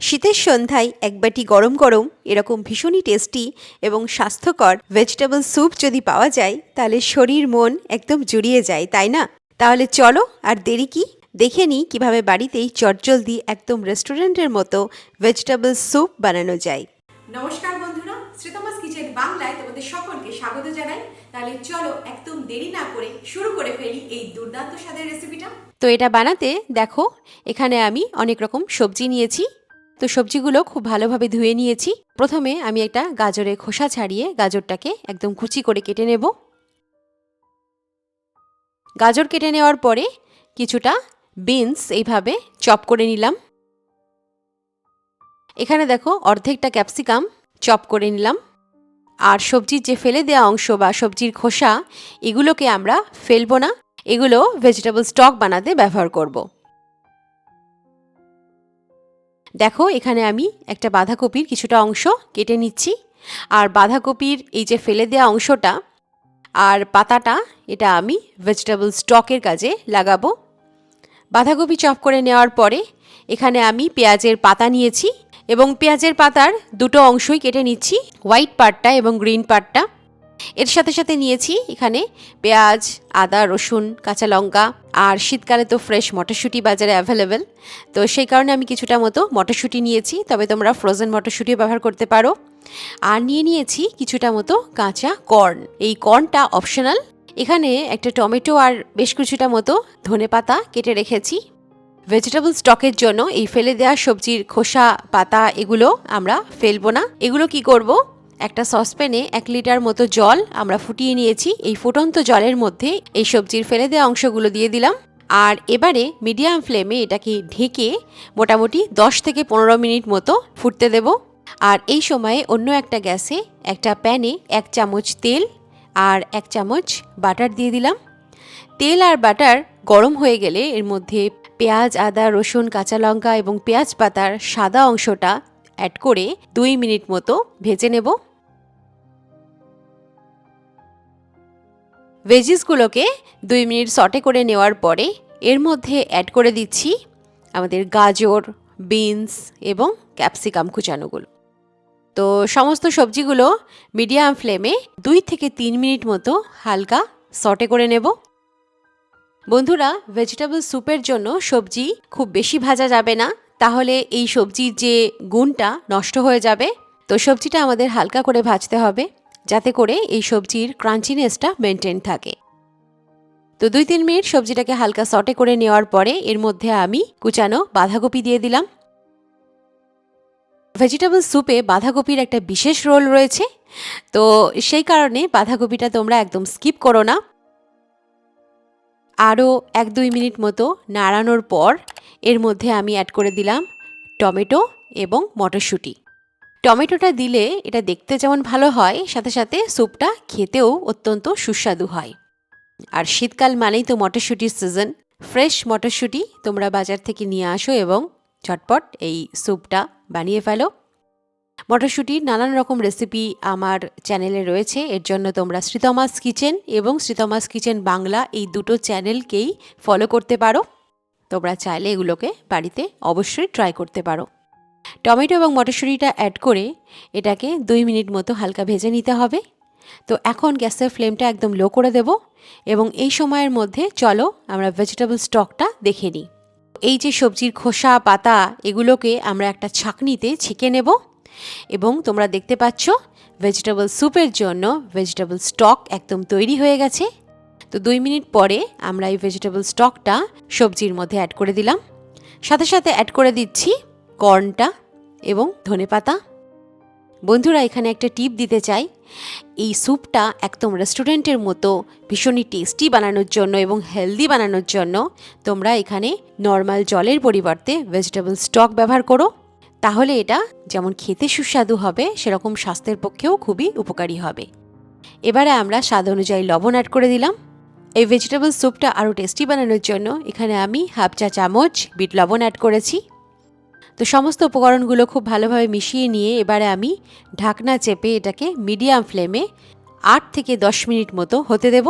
শীতের সন্ধ্যায় এক বাটি গরম গরম এরকম ভীষণই টেস্টি এবং স্বাস্থ্যকর ভেজিটেবল স্যুপ যদি পাওয়া যায় তাহলে শরীর মন একদম জুড়িয়ে যায় তাই না? তাহলে চলো আর দেরি কি? দেখে নিই কীভাবে বাড়িতেই চটজলদি একদম রেস্টুরেন্টের মতো ভেজিটেবল স্যুপ বানানো যায়। নমস্কার বন্ধুরা শ্রীতমাস কিচেন বাংলায় তোমাদের সকলকে স্বাগত জানাই। তাহলে চলো একদম দেরি না করে শুরু করে ফেলি এই দুর্দান্ত স্বাদের রেসিপিটা তো এটা বানাতে দেখো এখানে আমি অনেক রকম সবজি নিয়েছি। তো সবজিগুলো খুব ভালোভাবে ধুয়ে নিয়েছি। প্রথমে আমি একটা গাজরের খোসা ছাড়িয়ে গাজরটাকে একদম কুচি করে কেটে নেব। গাজর কেটে নেওয়ার পরে কিছুটা বিনস এইভাবে চপ করে নিলাম। এখানে দেখো অর্ধেকটা ক্যাপসিকাম চপ করে নিলাম। আর সবজির যে ফেলে দেওয়া অংশ বা সবজির খোসা, এগুলোকে আমরা ফেলব না। এগুলো ভেজিটেবল স্টক বানাতে ব্যবহার করব। দেখো, এখানে আমি একটা বাঁধাকপির কিছুটা অংশ কেটে নিচ্ছি। আর বাঁধাকপির এই যে ফেলে দেওয়া অংশটা আর পাতাটা, এটা আমি ভেজিটেবল স্টকের কাজে লাগাবো। বাঁধাকপি চপ করে নেওয়ার পরে এখানে আমি পেঁয়াজের পাতা নিয়েছি এবং পেঁয়াজের পাতার দুটো অংশই কেটে নিচ্ছি হোয়াইট পার্টটা এবং গ্রিন পার্টটা এর সাথে সাথে নিয়েছি এখানে পেঁয়াজ, আদা, রসুন, কাঁচা লঙ্কা আর শীতকালে তো ফ্রেশ মটরশুঁটি বাজারে অ্যাভেলেবেল তো সেই কারণে আমি কিছুটা মতো মটরশুঁটি নিয়েছি, তবে তোমরা ফ্রোজেন মটরশুঁটিও ব্যবহার করতে পারো। আর নিয়ে নিয়েছি কিছুটা মতো কাঁচা কর্ন এই কর্নটা অপশনাল এখানে একটা টমেটো আর বেশ কিছুটা মতো ধনে পাতা কেটে রেখেছি। ভেজিটেবল স্টকের জন্য এই ফেলে দেওয়া সবজির খোসা, পাতা এগুলো আমরা ফেলব না। এগুলো কি করব? একটা সসপ্যানে এক লিটার মতো জল আমরা ফুটিয়ে নিয়েছি। এই ফুটন্ত জলের মধ্যে এই সবজির ফেলে দেওয়া অংশগুলো দিয়ে দিলাম। আর এবারে মিডিয়াম ফ্লেমে এটাকে ঢেকে মোটামুটি দশ থেকে পনেরো মিনিট মতো ফুটতে দেব। আর এই সময়ে অন্য একটা গ্যাসে একটা প্যানে এক চামচ তেল আর এক চামচ বাটার দিয়ে দিলাম। তেল আর বাটার গরম হয়ে গেলে এর মধ্যে পেঁয়াজ, আদা, রসুন, কাঁচা লঙ্কা এবং পেঁয়াজ পাতার সাদা অংশটা অ্যাড করে দুই মিনিট মতো ভেজে নেব। ভেজিসগুলোকে দুই মিনিট সটে করে নেওয়ার পরে এর মধ্যে অ্যাড করে দিচ্ছি আমাদের গাজর বিনস এবং ক্যাপসিকাম কুচানোগুলো। তো সমস্ত সবজিগুলো মিডিয়াম ফ্লেমে দুই থেকে তিন মিনিট মতো হালকা সটে করে নেব। বন্ধুরা ভেজিটেবল স্যুপের জন্য সবজি খুব বেশি ভাজা যাবে না। তাহলে এই সবজির যে গুণটা নষ্ট হয়ে যাবে। তো সবজিটা আমাদের হালকা করে ভাজতে হবে। যাতে করে এই সবজির ক্রাঞ্চিনেসটা মেনটেন থাকে। তো দুই তিন মিনিট সবজিটাকে হালকা সটে করে নেওয়ার পরে এর মধ্যে আমি কুচানো বাঁধাকপি দিয়ে দিলাম। ভেজিটেবল স্যুপে বাঁধাকপির একটা বিশেষ রোল রয়েছে। তো সেই কারণে বাঁধাকপিটা তোমরা একদম স্কিপ করো না। আরও এক দুই মিনিট মতো নাড়ানোর পর এর মধ্যে আমি অ্যাড করে দিলাম টমেটো এবং মটরশুঁটি। টমেটোটা দিলে এটা দেখতে যেমন ভালো হয়, সাথে সাথে স্যুপটা খেতেও অত্যন্ত সুস্বাদু হয়। আর শীতকাল মানেই তো মটরশুঁটির সিজন। ফ্রেশ মটরশুঁটি তোমরা বাজার থেকে নিয়ে আসো এবং ঝটপট এই স্যুপটা বানিয়ে ফেলো। মটরশুঁটির নানান রকম রেসিপি আমার চ্যানেলে রয়েছে। এর জন্য তোমরা শ্রীতমাস কিচেন এবং শ্রীতমাস কিচেন বাংলা এই দুটো চ্যানেলকেই ফলো করতে পারো। তোমরা চাইলে এগুলোকে বাড়িতে অবশ্যই ট্রাই করতে পারো। টমেটো এবং মটরশুঁটিটা অ্যাড করে এটাকে দুই মিনিট মতো হালকা ভেজে নিতে হবে। তো এখন গ্যাসের ফ্লেমটা একদম লো করে দেব এবং এই সময়ের মধ্যে চলো আমরা ভেজিটেবল স্টকটা দেখে নিই। এই যে সবজির খোসা, পাতা, এগুলোকে আমরা একটা ছাঁকনিতে ছেঁকে নেব এবং তোমরা দেখতে পাচ্ছ ভেজিটেবল স্যুপের জন্য ভেজিটেবল স্টক একদম তৈরি হয়ে গেছে। তো দুই মিনিট পরে আমরা এই ভেজিটেবল স্টকটা সবজির মধ্যে অ্যাড করে দিলাম। সাথে সাথে অ্যাড করে দিচ্ছি কর্নটা এবং ধনেপাতা। বন্ধুরা, এখানে একটা টিপ দিতে চাই। এই স্যুপটা একদম রেস্টুরেন্টের মতো, ভীষণই টেস্টি বানানোর জন্য এবং হেলদি বানানোর জন্য তোমরা এখানে নর্মাল জলের পরিবর্তে ভেজিটেবল স্টক ব্যবহার করো। তাহলে এটা যেমন খেতে সুস্বাদু হবে, সেরকম স্বাস্থ্যের পক্ষেও খুবই উপকারী হবে। এবারে আমরা স্বাদ অনুযায়ী লবণ অ্যাড করে দিলাম। এই ভেজিটেবল স্যুপটা আরও টেস্টি বানানোর জন্য এখানে আমি হাফ চা চামচ বিট লবণ অ্যাড করেছি। তো সমস্ত উপকরণগুলো খুব ভালোভাবে মিশিয়ে নিয়ে এবারে আমি ঢাকনা চেপে এটাকে মিডিয়াম ফ্লেমে আট থেকে দশ মিনিট মতো হতে দেব।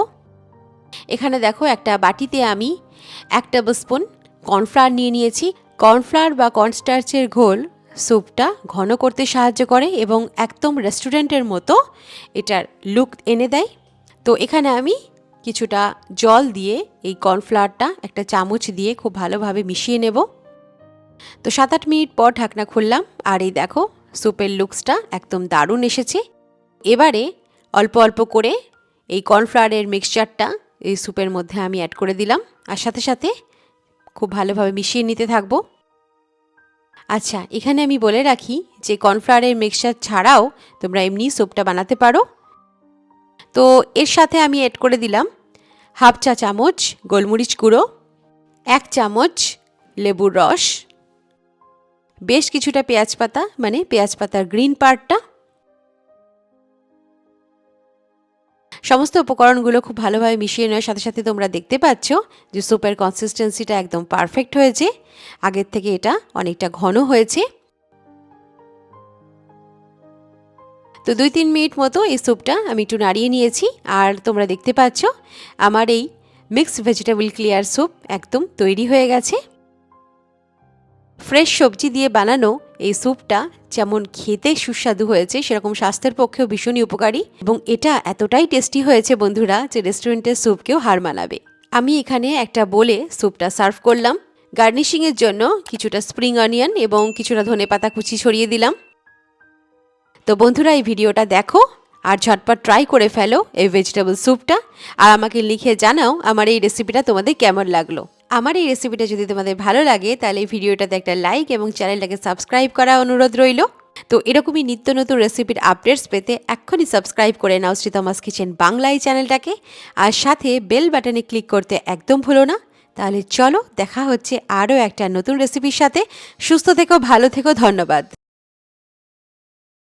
এখানে দেখো একটা বাটিতে আমি এক টেবিল স্পুন কর্নফ্লাওয়ার নিয়ে নিয়েছি। কর্নফ্লাওয়ার বা কর্নস্টার্চের ঘোল স্যুপটা ঘন করতে সাহায্য করে এবং একদম রেস্টুরেন্টের মতো এটার লুক এনে দেয়। তো এখানে আমি কিছুটা জল দিয়ে এই কর্নফ্লাওয়ারটা একটা চামচ দিয়ে খুব ভালোভাবে মিশিয়ে নেব। তো সাত আট মিনিট পর ঢাকনা খুললাম, আর এই দেখো, স্যুপের লুকসটা একদম দারুণ এসেছে। এবারে অল্প অল্প করে এই কর্নফ্লাওয়ারের মিক্সচারটা এই স্যুপের মধ্যে আমি অ্যাড করে দিলাম, আর সাথে সাথে খুব ভালোভাবে মিশিয়ে নিতে থাকব। আচ্ছা এখানে আমি বলে রাখি যে কর্নফ্লাওয়ারের মিক্সচার ছাড়াও তোমরা এমনি স্যুপটা বানাতে পারো। তো এর সাথে আমি অ্যাড করে দিলাম হাফ চা চামচ গোলমরিচ গুঁড়ো, এক চামচ লেবুর রস বেশ কিছুটা পেঁয়াজ পাতা মানে পেঁয়াজ পাতার গ্রিন পার্টটা। সমস্ত উপকরণগুলো খুব ভালোভাবে মিশিয়ে নেওয়ার সাথে সাথে তোমরা দেখতে পাচ্ছ যে স্যুপের কনসিস্টেন্সিটা একদম পারফেক্ট হয়েছে। আগের থেকে এটা অনেকটা ঘন হয়েছে। তো দুই তিন মিনিট মতো এই স্যুপটা আমি একটু নাড়িয়ে নিয়েছি আর তোমরা দেখতে পাচ্ছ আমার এই মিক্সড ভেজিটেবল ক্লিয়ার স্যুপ একদম তৈরি হয়ে গেছে। ফ্রেশ সবজি দিয়ে বানানো এই স্যুপটা যেমন খেতে সুস্বাদু হয়েছে, সেরকম স্বাস্থ্যের পক্ষেও ভীষণই উপকারী এবং এটা এতটাই টেস্টি হয়েছে বন্ধুরা যে রেস্টুরেন্টের স্যুপকেও হার মানাবে। আমি এখানে একটা বলে স্যুপটা সার্ভ করলাম। গার্নিশিংয়ের জন্য কিছুটা স্প্রিং অনিয়ন এবং কিছুটা ধনেপাতা কুচি ছড়িয়ে দিলাম। তো বন্ধুরা, এই ভিডিওটা দেখো আর ঝটপট ট্রাই করে ফেলো এই ভেজিটেবল স্যুপটা। আর আমাকে লিখে জানাও আমার এই রেসিপিটা তোমাদের কেমন লাগল। আমার এই রেসিপিটা যদি তোমাদের ভালো লাগে, তাহলে এই ভিডিওটাতে একটা লাইক এবং চ্যানেলটাকে সাবস্ক্রাইব করা অনুরোধ রইল। তো এরকমই নিত্য নতুন রেসিপির আপডেটস পেতে এক্ষুনি সাবস্ক্রাইব করে নাও শ্রীতমাস কিচেন বাংলা এই চ্যানেলটাকে আর সাথে বেল বাটনে ক্লিক করতে একদম ভুলো না। তাহলে চলো দেখা হচ্ছে আরও একটা নতুন রেসিপির সাথে। সুস্থ থেকো, ভালো থেকো, ধন্যবাদ।